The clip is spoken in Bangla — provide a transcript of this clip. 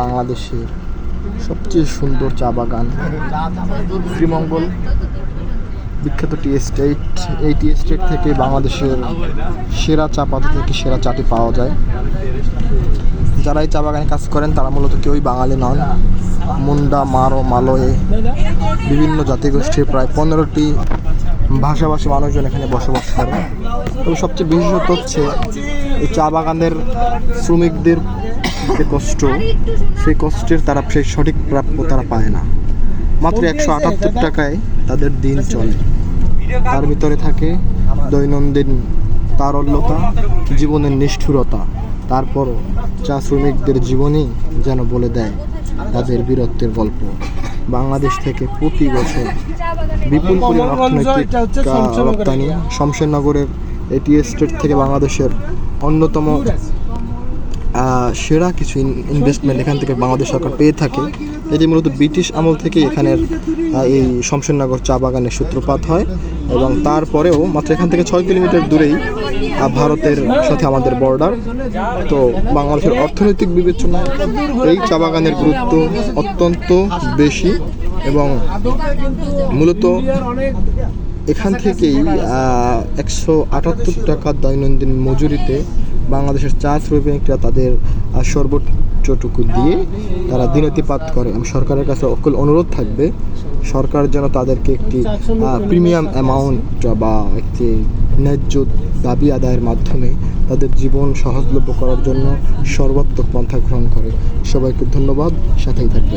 বাংলাদেশের সবচেয়ে সুন্দর চা বাগান। শ্রীমঙ্গল, বিখ্যাত টি এস্টেট। এই টি এস্টেট থেকে বাংলাদেশের সেরা চা পাতা থেকে সেরা চাটি পাওয়া যায়। যারা এই চা বাগানে কাজ করেন, তারা মূলত কেউই বাঙালি নন। মুন্ডা, মারো, মালয়ে বিভিন্ন জাতিগোষ্ঠীর প্রায় পনেরোটি ভাষাভাষী মানুষজন এখানে বসবাস করে এবং সবচেয়ে বিশেষত হচ্ছে, এই চা বাগানের শ্রমিকদের যে কষ্ট, সেই কষ্টের তারা, সেই সঠিক প্রাপ্য তারা পায় না। মাত্র একশো আটাত্তর টাকায় তাদের দিন চলে। তার ভিতরে থাকে দৈনন্দিন তারল্যতা, জীবনের নিষ্ঠুরতা। তারপরও চা শ্রমিকদের জীবনই যেন বলে দেয় তাদের বীরত্বের গল্প। বাংলাদেশ থেকে প্রতি বছর বিপুল পরিমাণ অর্থনৈতিক রপ্তানি। শমশেরনগরের এটি এস্টেট থেকে বাংলাদেশের অন্যতম সেরা কিছু ইনভেস্টমেন্ট এখান থেকে বাংলাদেশ সরকার পেয়ে থাকে। এটি মূলত ব্রিটিশ আমল থেকে এখানের এই শমশেরনগর চা বাগানের সূত্রপাত হয় এবং তারপরেও মাত্র এখান থেকে ছয় কিলোমিটার দূরেই ভারতের সাথে আমাদের বর্ডার তো বাংলাদেশের অর্থনৈতিক বিবেচনায় এই চা বাগানের গুরুত্ব অত্যন্ত বেশি এবং মূলত এখান থেকেই একশো আটাত্তর টাকা দৈনন্দিন মজুরিতে বাংলাদেশের চা শ্রমিকরা তাদের সর্বোচ্চটুকু দিয়ে তারা দিনতিপাত করে এবং সরকারের কাছে অকল অনুরোধ থাকবে, সরকার যেন তাদেরকে একটি প্রিমিয়াম অ্যামাউন্ট বা একটি ন্যায্য দাবি আদায়ের মাধ্যমে তাদের জীবন সহজলভ্য করার জন্য সর্বাত্মক পন্থা গ্রহণ করে। সবাইকে ধন্যবাদ, সাথেই থাকবে